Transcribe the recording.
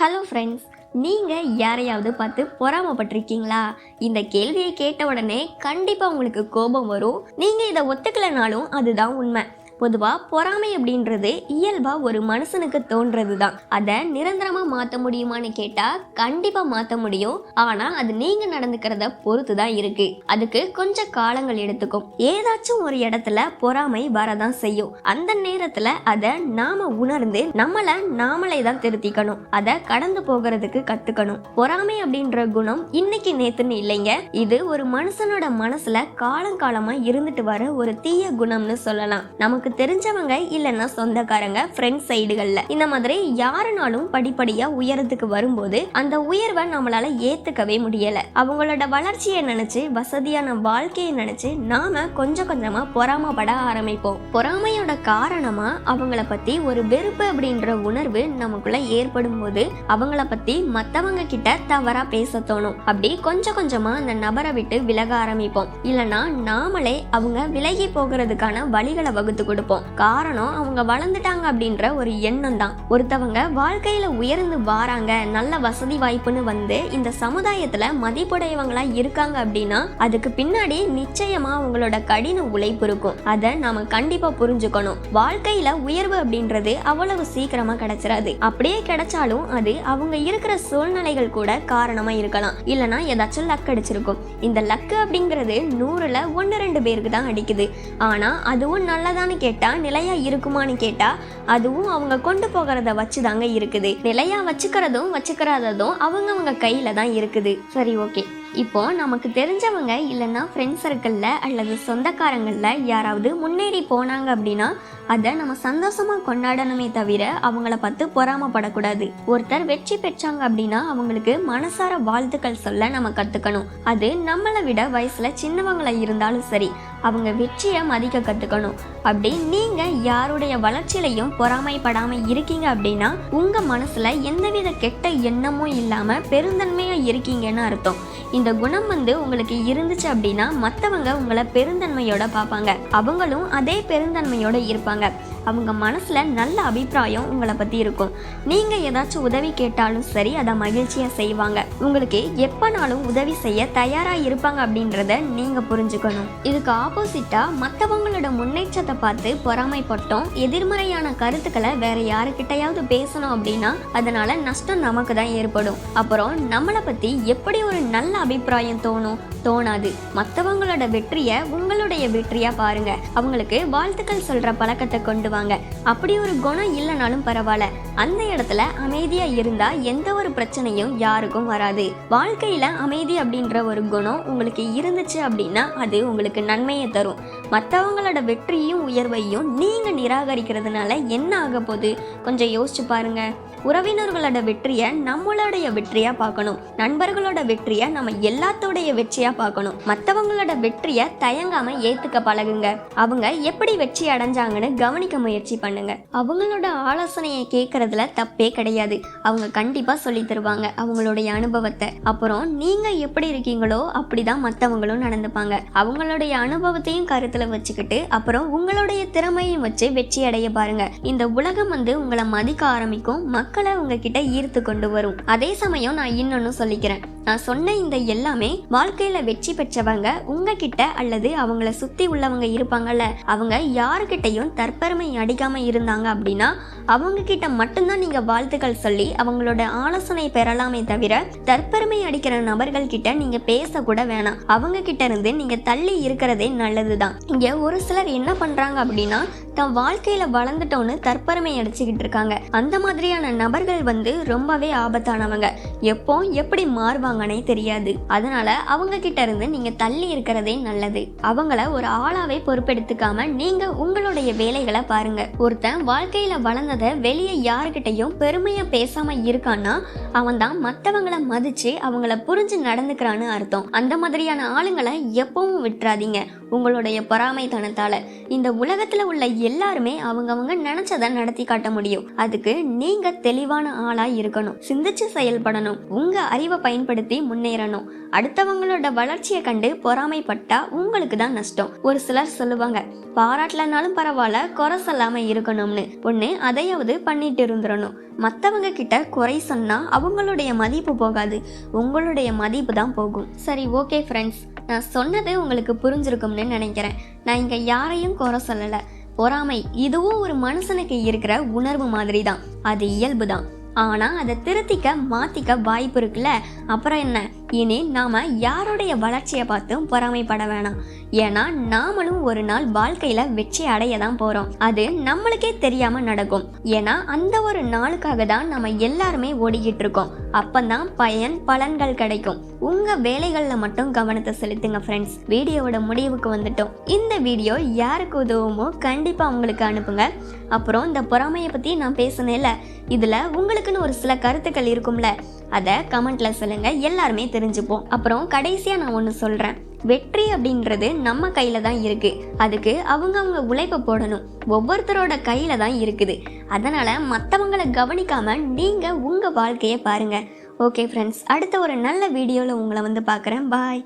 Hello friends நீங்கள் யாரையாவது பார்த்து பொறாமப்பட்டிருக்கீங்களா? இந்த கேள்வியை கேட்ட உடனே கண்டிப்பாக உங்களுக்கு கோபம் வரும். நீங்கள் இதை ஒத்துக்கலைனாலும் அதுதான் உண்மை. பொதுவாக பொறாமை அப்படின்றது இயல்பாக ஒரு மனுஷனுக்கு தோன்றது தான் அதை நிரந்தரமாக மாற்ற முடியுமான்னு கேட்டால் கண்டிப்பாக மாற்ற முடியும். ஆனால் அது நீங்கள் நடந்துக்கிறத பொறுத்து தான் இருக்குது அதுக்கு கொஞ்சம் காலங்கள் எடுத்துக்கும். ஏதாச்சும் ஒரு இடத்துல பொறாமை வரதான் செய்யும். அந்த நேரத்தில் அதை நாம உணர்ந்து நம்மளை நாமளே தான் திருத்திக்கணும். அதை கடந்து போகிறதுக்கு கற்றுக்கணும் பொறாமை அப்படின்ற குணம் இன்னைக்கு நேத்துன்னு இல்லைங்க. இது ஒரு மனுஷனோட மனசுல காலங்காலமாக இருந்துட்டு வர ஒரு தீய குணம்னு சொல்லலாம். நமக்கு தெரிஞ்சவங்க இல்லைன்னா சொந்தக்காரங்க ஃப்ரெண்ட்ஸ் சைடுகளில் இந்த மாதிரி யாருனாலும் படிப்படியாக உயரத்துக்கு வரும்போது அந்த உயர்வை நம்மளால ஏற்றுக்கவே முடியலை. அவங்களோட வளர்ச்சியை நினச்சி வசதியான வாழ்க்கையை நினச்சி நாம கொஞ்சம் கொஞ்சமாக பொறாமப்பட ஆரம்பிப்போம். பொறாமையோட காரணமாக அவங்கள பற்றி ஒரு வெறுப்பு அப்படின்ற உணர்வு நமக்குள்ள ஏற்படும் போது அவங்கள பற்றி மற்றவங்க கிட்ட தவறாக பேச தோணும். அப்படி கொஞ்சம் கொஞ்சமாக அந்த நபரை விட்டு விலக ஆரம்பிப்போம். இல்லைன்னா நாமளே அவங்க விலகி போகிறதுக்கான வழிகளை வகுத்து கொடுப்போம். காரணம் அவங்க வளர்ந்துட்டாங்க அப்படின்ற ஒரு எண்ணம் தான் ஒருத்தவங்க வாழ்க்கையில உயர்ந்து வாராங்க நல்ல வசதி வாய்ப்புன்னு வந்து இந்த சமுதாயத்துல மதிப்புடையவங்களா இருக்காங்க அப்படின்னா அதுக்கு பின்னாடி நிச்சயமா அவங்களோட கடின உழைப்பு இருக்கும். அதை நாம கண்டிப்பா புரிஞ்சுக்கணும். வாழ்க்கையில உயர்வு அப்படின்றது அவ்வளவு சீக்கிரமா கிடைச்சிடாது அப்படியே கிடைச்சாலும் அது அவங்க இருக்கிற சூழ்நிலைகள் கூட காரணமா இருக்கலாம். இல்லனா ஏதாச்சும் லக் அடிச்சிருக்கும். இந்த லக்கு அப்படிங்கிறது நூறுல ஒன்னு ரெண்டு பேருக்கு தான் அடிக்குது. ஆனா அதுவும் நல்லதான்னு கேட்டா நிலையா இருக்குமான்னு கேட்டா அதுவும் அவங்க கொண்டு போகிறத வச்சு தாங்க இருக்குது. நிலையா வச்சுக்கிறதும் வச்சுக்கிறாததும் அவங்கவங்க கையில தான் இருக்குது. சரி ஓகே. இப்போ நமக்கு தெரிஞ்சவங்க இல்லைன்னா ஃப்ரெண்ட்ஸ் சர்க்கிளில் அல்லது சொந்தக்காரங்களில் யாராவது முன்னேறி போனாங்க அப்படின்னா அதை நம்ம சந்தோஷமாக கொண்டாடணுமே தவிர அவங்கள பார்த்து பொறாமப்படக்கூடாது. ஒருத்தர் வெற்றி பெற்றாங்க அப்படின்னா அவங்களுக்கு மனசார வாழ்த்துக்கள் சொல்ல நம்ம கற்றுக்கணும் அது நம்மளை விட வயசில் சின்னவங்களா இருந்தாலும் சரி அவங்க வெற்றியை மதிக்க கற்றுக்கணும் அப்படி நீங்கள் யாருடைய வளர்ச்சியிலையும் பொறாமைப்படாமல் இருக்கீங்க அப்படின்னா உங்கள் மனசில் எந்தவித கெட்ட எண்ணமும் இல்லாமல் பெருந்தன்மையாக இருக்கீங்கன்னு அர்த்தம். இந்த குணம் வந்து உங்களுக்கு இருந்துச்சு அப்படின்னா மற்றவங்க உங்களை பெருந்தன்மையோட பார்ப்பாங்க. அவங்களும் அதே பெருந்தன்மையோட இருப்பாங்க. Vâng ạ. அவங்க மனசில் நல்ல அபிப்பிராயம் உங்களை பற்றி இருக்கும். நீங்கள் ஏதாச்சும் உதவி கேட்டாலும் சரி அதை மகிழ்ச்சியாக செய்வாங்க. உங்களுக்கு எப்போனாலும் உதவி செய்ய தயாராக இருப்பாங்க அப்படின்றத நீங்கள் புரிஞ்சுக்கணும். இதுக்கு ஆப்போசிட்டாக மற்றவங்களோட முன்னேற்றத்தை பார்த்து பொறாமைப்பட்டோம் எதிர்மறையான கருத்துக்களை வேற யாருக்கிட்டையாவது பேசணும் அப்படின்னா அதனால நஷ்டம் நமக்கு தான் ஏற்படும். அப்புறம் நம்மளை பற்றி எப்படி ஒரு நல்ல அபிப்பிராயம் தோணும்? தோணாது. மற்றவங்களோட வெற்றியை உங்களுடைய வெற்றியாக பாருங்க. அவங்களுக்கு வாழ்த்துக்கள் சொல்கிற பழக்கத்தை கொண்டு வாங்க அப்படி ஒரு குணம் இல்லைனாலும் பரவாயில்ல. அந்த இடத்துல அமைதியா இருந்தா எந்த ஒரு பிரச்சனையும் யாருக்கும் வராது. வாழ்க்கையில அமைதி அப்படின்ற ஒரு குணம் உங்களுக்கு இருந்துச்சு அப்படின்னா அது உங்களுக்கு நன்மையை தரும். மற்றவங்களோட வெற்றியும் உயர்வையும் நீங்க நிராகரிக்கிறதுனால என்ன ஆக போகுது? கொஞ்சம் யோசிச்சு பாருங்க. உறவினர்களோட வெற்றியை நம்மளுடைய வெற்றியாக பார்க்கணும். நண்பர்களோட வெற்றியை நம்ம எல்லாத்தோடைய வெற்றியாக பார்க்கணும். மற்றவங்களோட வெற்றியை தயங்காம ஏற்றுக்க பழகுங்க. அவங்க எப்படி வெற்றி அடைஞ்சாங்கன்னு கவனிக்க முயற்சி பண்ணுங்க. அவங்களோட ஆலோசனையை கேட்கறதுல தப்பே கிடையாது. அவங்க கண்டிப்பா சொல்லி தருவாங்க அவங்களுடைய அனுபவத்தை. அப்புறம் நீங்க எப்படி இருக்கீங்களோ அப்படிதான் மற்றவங்களும் நடந்துப்பாங்க. அவங்களுடைய அனுபவத்தையும் கருத்துல வச்சுக்கிட்டு அப்புறம் உங்களுடைய திறமையும் வச்சு வெற்றி அடைய பாருங்க. இந்த உலகம் வந்து உங்களை மதிக்க ஆரம்பிக்கும் மக்களை உங்ககிட்ட ஈர்த்து கொண்டு வரும். அதே சமயம் நான் இன்னொன்னு சொல்லிக்கிறேன். நான் சொன்ன இந்த எல்லாமே வாழ்க்கையில வெற்றி பெற்றவங்க உங்ககிட்ட அல்லது அவங்கள சுத்தி உள்ளவங்க இருப்பாங்கல்ல அவங்க யாருக்கிட்டையும் தற்பெருமை அடிக்காம இருந்தாங்க அப்படின்னா அவங்க கிட்ட மட்டும்தான் நீங்க வாழ்த்துக்கள் சொல்லி அவங்களோட ஆலோசனை பெறலாமே தவிர தற்பெருமை அடிக்கிற நபர்கள் கிட்ட நீங்கள் பேச கூட வேணாம். அவங்க கிட்ட இருந்து நீங்க தள்ளி இருக்கிறதே நல்லதுதான். இங்க ஒரு சிலர் என்ன பண்றாங்க அப்படின்னா தன் வாழ்க்கையில வளர்ந்துட்டோன்னு தற்பெருமை அடிச்சுக்கிட்டு இருக்காங்க. அந்த மாதிரியான நபர்கள் வந்து ரொம்பவே ஆபத்தானவங்க. எப்போ எப்படி மாறுவாங்கன்னே தெரியாது. அதனால அவங்க கிட்ட இருந்து நீங்க தள்ளி இருக்கிறதே நல்லது. அவங்கள ஒரு ஆளாவே பொறுப்பெடுத்துக்காம நீங்க உங்களுடைய வேலைகளை பாருங்க. ஒருத்தன் வாழ்க்கையில வளர்ந்ததை வெளியே யாருக்கிட்டையும் பெருமையா பேசாம இருக்கான்னா அவன் தான் மற்றவங்கள மதிச்சு அவங்கள புரிஞ்சு நடந்துக்கிறான்னு அர்த்தம். அந்த மாதிரியான ஆளுங்களை எப்பவும் விட்டுறாதீங்க. உங்களுடைய பொறாமைத்தனத்தால. இந்த உலகத்துல உள்ள எல்லாருமே அவங்கவங்க நினைச்சதை நடத்தி காட்ட முடியும். அதுக்கு நீங்க தெளிவான ஆளா இருக்கணும். சிந்திச்சு செயல்படணும். உங்க அறிவை பயன்படுத்தி முன்னேறணும். அடுத்தவங்களோட வளர்ச்சியை கண்டு பொறாமைப்பட்டா உங்களுக்கு தான் நஷ்டம். ஒரு சிலர் சொல்லுவாங்க பாராட்டலனாலும் பரவாயில்ல குறை இல்லாமல் இருக்கணும்னு. ஒன்று அதையாவது பண்ணிட்டு இருந்துடணும் மற்றவங்க கிட்ட குறை சொன்னால் அவங்களுடைய மதிப்பு போகாது. உங்களுடைய மதிப்பு தான் போகும். சரி ஓகே ஃப்ரெண்ட்ஸ் நான் சொன்னது உங்களுக்கு புரிஞ்சிருக்கும்னு நினைக்கிறேன். நான் இங்கே யாரையும் குறை சொல்லலை. பொறாமை இதுவும் ஒரு மனுஷனுக்கு இருக்கிற உணர்வு மாதிரி தான். அது இயல்பு தான். ஆனால் அதை திருத்திக்க மாற்றிக்க வாய்ப்பு இருக்குல்ல? அப்புறம் என்ன? இனி நாம யாருடைய வளர்ச்சியை பார்த்தும் பொறாமைப்பட வேணாம். ஏன்னா நாமளும் ஒரு நாள் வாழ்க்கையில வெற்றி அடைய தான் போறோம். அது நம்மளுக்கே தெரியாம நடக்கும். ஏன்னா அந்த ஒரு நாளுக்காக தான் நம்ம எல்லாருமே ஓடிக்கிட்டு இருக்கோம். அப்பந்தான் பயன் பலன்கள் கிடைக்கும். உங்க வேலைகள்ல மட்டும் கவனத்தை செலுத்துங்க ஃப்ரெண்ட்ஸ் வீடியோவோட முடிவுக்கு வந்துட்டோம். இந்த வீடியோ யாருக்கு உதவுமோ கண்டிப்பா உங்களுக்கு அனுப்புங்க. அப்புறம் இந்த பொறாமையை பத்தி நான் பேசினேன்ல இதுல உங்களுக்குன்னு ஒரு சில கருத்துக்கள் இருக்கும்ல. அதை கமெண்ட்டில் சொல்லுங்கள் எல்லாருமே தெரிஞ்சுப்போம். அப்புறம் கடைசியாக நான் ஒன்று சொல்கிறேன் வெற்றி அப்படின்றது நம்ம கையில் தான் இருக்குது அதுக்கு அவங்க அவங்க உழைப்பை போடணும். ஒவ்வொருத்தரோட கையில் தான் இருக்குது. அதனால் மற்றவங்களை கவனிக்காமல் நீங்கள் உங்கள் வாழ்க்கையை பாருங்க. ஓகே ஃப்ரெண்ட்ஸ் அடுத்த ஒரு நல்ல வீடியோவில் உங்களை வந்து பார்க்குறேன். பாய்